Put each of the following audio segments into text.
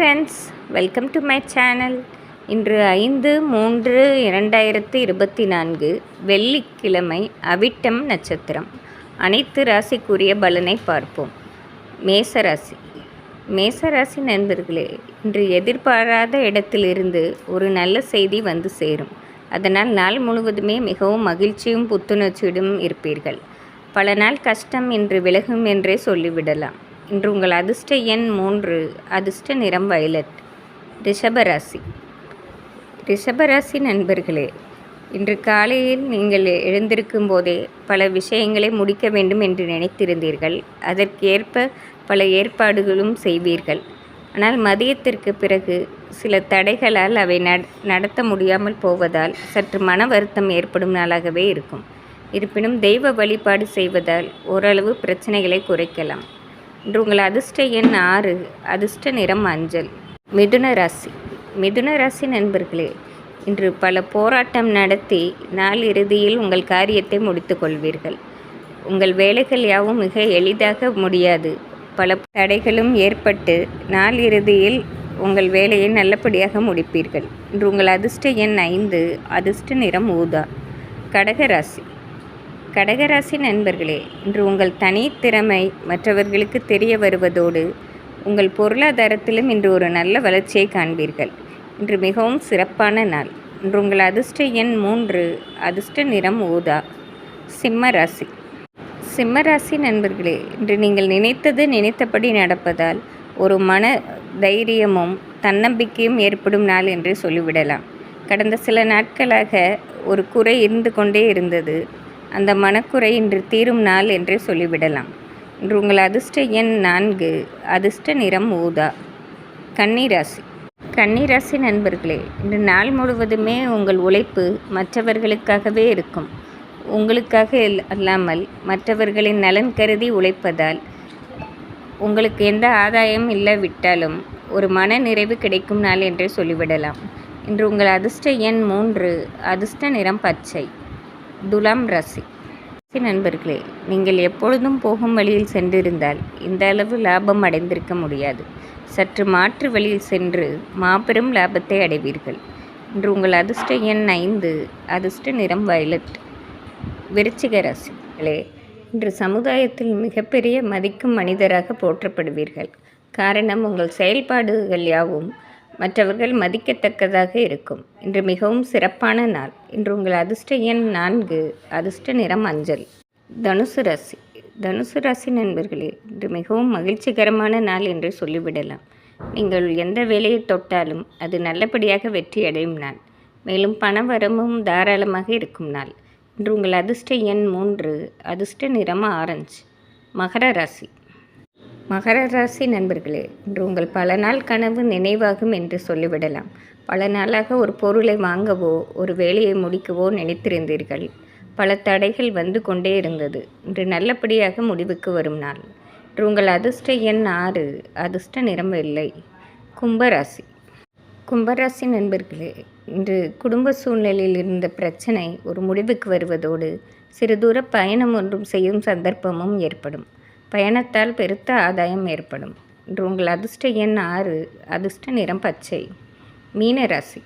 Friends welcome to my channel இன்று ஐந்து மூன்று இரண்டாயிரத்து இருபத்தி நான்கு வெள்ளிக்கிழமை அவிட்டம் நட்சத்திரம். அனைத்து ராசிக்குரிய பலனை பார்ப்போம். மேசராசி. மேசராசி நண்பர்களே இன்று எதிர்பாராத இடத்திலிருந்து ஒரு நல்ல செய்தி வந்து சேரும். அதனால் நாள் முழுவதுமே மிகவும் மகிழ்ச்சியும் புத்துணர்ச்சியுடன் இருப்பீர்கள். பல நாள் கஷ்டம் இன்று விலகும் என்றே சொல்லிவிடலாம். இன்று உங்கள் அதிர்ஷ்ட எண் மூன்று அதிர்ஷ்ட நிறம் வயலட் ரிஷபராசி. ரிஷபராசி நண்பர்களே இன்று காலையில் நீங்கள் எழுந்திருக்கும் போதே பல விஷயங்களை முடிக்க வேண்டும் என்று நினைத்திருந்தீர்கள். அதற்கேற்ப பல ஏற்பாடுகளும் செய்வீர்கள். ஆனால் மதியத்திற்கு பிறகு சில தடைகளால் அவை நடத்த முடியாமல் போவதால் சற்று மன வருத்தம் ஏற்படும் நாளாகவே இருக்கும். இருப்பினும் தெய்வ வழிபாடு செய்வதால் ஓரளவு பிரச்சனைகளை குறைக்கலாம். இன்று உங்கள் அதிர்ஷ்ட எண் ஆறு அதிர்ஷ்ட நிறம் மஞ்சள் மிதுன ராசி. மிதுன ராசி நண்பர்களே இன்று பல போராட்டம் நடத்தி நாள் இறுதியில் உங்கள் காரியத்தை முடித்து கொள்வீர்கள். உங்கள் வேலைகள் யாவும் மிக எளிதாக முடியாது. பல தடைகளும் ஏற்பட்டு நாள் இறுதியில் உங்கள் வேலையை நல்லபடியாக முடிப்பீர்கள். இன்று உங்கள் அதிர்ஷ்ட எண் ஐந்து அதிர்ஷ்ட நிறம் ஊதா. கடகராசி கடகராசி நண்பர்களே இன்று உங்கள் தனித்திறமை மற்றவர்களுக்கு தெரிய வருவதோடு உங்கள் பொருளாதாரத்திலும் இன்று ஒரு நல்ல வளர்ச்சியை காண்பீர்கள். இன்று மிகவும் சிறப்பான நாள். இன்று உங்கள் அதிர்ஷ்ட எண் மூன்று அதிர்ஷ்ட நிறம் ஊதா சிம்ம ராசி. சிம்ம ராசி நண்பர்களே இன்று நீங்கள் நினைத்தது நினைத்தபடி நடப்பதால் ஒரு மன தைரியமும் தன்னம்பிக்கையும் ஏற்படும் நாள் என்று சொல்லிவிடலாம். கடந்த சில நாட்களாக ஒரு குறை இருந்து கொண்டே இருந்தது. அந்த மனக்குறை இன்று தீரும் நாள் என்றே சொல்லிவிடலாம். இன்று உங்கள் அதிர்ஷ்ட எண் நான்கு அதிர்ஷ்ட நிறம் ஊதா. கன்னிராசி. கன்னிராசி நண்பர்களே இன்று நாள் முழுவதுமே உங்கள் உழைப்பு மற்றவர்களுக்காகவே இருக்கும். உங்களுக்காக அல்லாமல் மற்றவர்களின் நலன் கருதி உழைப்பதால் உங்களுக்கு எந்த ஆதாயம் இல்லாவிட்டாலும் ஒரு மன நிறைவு கிடைக்கும் நாள் என்றே சொல்லிவிடலாம். இன்று உங்கள் அதிர்ஷ்ட எண் மூன்று அதிர்ஷ்ட நிறம் பச்சை. துலாம் ராசி. நண்பர்களே நீங்கள் எப்பொழுதும் போகும் வழியில் சென்றிருந்தால் இந்த அளவு லாபம் அடைந்திருக்க முடியாது. சற்று மாற்று வழியில் சென்று மாபெரும் லாபத்தை அடைவீர்கள். இன்று உங்கள் அதிர்ஷ்ட எண் ஐந்து அதிர்ஷ்ட நிறம் வயலட். விருச்சிக ராசிகளே இன்று சமுதாயத்தில் மிகப்பெரிய மதிக்கும் மனிதராக போற்றப்படுவீர்கள். காரணம் உங்கள் செயல்பாடுகள் யாவும் மற்றவர்கள் மதிக்கத்தக்கதாக இருக்கும். இன்று மிகவும் சிறப்பான நாள். இன்று உங்கள் அதிர்ஷ்ட எண் நான்கு அதிர்ஷ்ட நிறம் அஞ்சல். தனுசு ராசி. தனுசு ராசி நண்பர்களே இன்று மிகவும் மகிழ்ச்சிகரமான நாள் என்று சொல்லிவிடலாம். நீங்கள் எந்த வேலையை தொட்டாலும் அது நல்லபடியாக வெற்றி அடையும் நாள். மேலும் பணவரமும் தாராளமாக இருக்கும் நாள். இன்று உங்கள் அதிர்ஷ்ட எண் மூன்று அதிர்ஷ்ட நிறம் ஆரஞ்சு. மகர ராசி. மகர ராசி நண்பர்களே இன்று உங்கள் பல நாள் கனவு நினைவாகும் என்று சொல்லிவிடலாம். பல நாளாக ஒரு பொருளை வாங்கவோ ஒரு வேலையை முடிக்கவோ நினைத்திருந்தீர்கள். பல தடைகள் வந்து கொண்டே இருந்தது. இன்று நல்லபடியாக முடிவுக்கு வரும் நாள். இன்று உங்கள் அதிர்ஷ்ட எண் ஆறு. அதிர்ஷ்ட நிறம் இல்லை கும்பராசி. கும்பராசி நண்பர்களே இன்று குடும்ப சூழ்நிலையில் இருந்த பிரச்சனை ஒரு முடிவுக்கு வருவதோடு சிறு தூர பயணம் ஒன்றும் செய்யும் சந்தர்ப்பமும் ஏற்படும். பயணத்தால் பெருத்த ஆதாயம் ஏற்படும். இன்று உங்கள் அதிர்ஷ்ட எண் ஆறு அதிர்ஷ்ட நிறம் பச்சை. மீனராசி.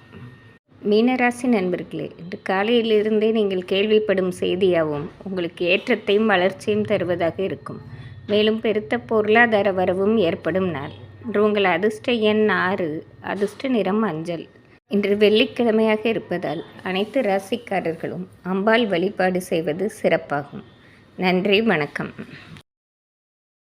மீனராசி நண்பர்களே இன்று காலையிலிருந்தே நீங்கள் கேள்விப்படும் செய்தியாகவும் உங்களுக்கு ஏற்றத்தையும் வளர்ச்சியும் தருவதாக இருக்கும். மேலும் பெருத்த பொருளாதார வரவும் ஏற்படும் நாள். இன்று உங்கள் அதிர்ஷ்ட எண் ஆறு அதிர்ஷ்ட நிறம் மஞ்சள். இன்று வெள்ளிக்கிழமையாக இருப்பதால் அனைத்து ராசிக்காரர்களும் அம்பாள் வழிபாடு செய்வது சிறப்பாகும். நன்றி வணக்கம்.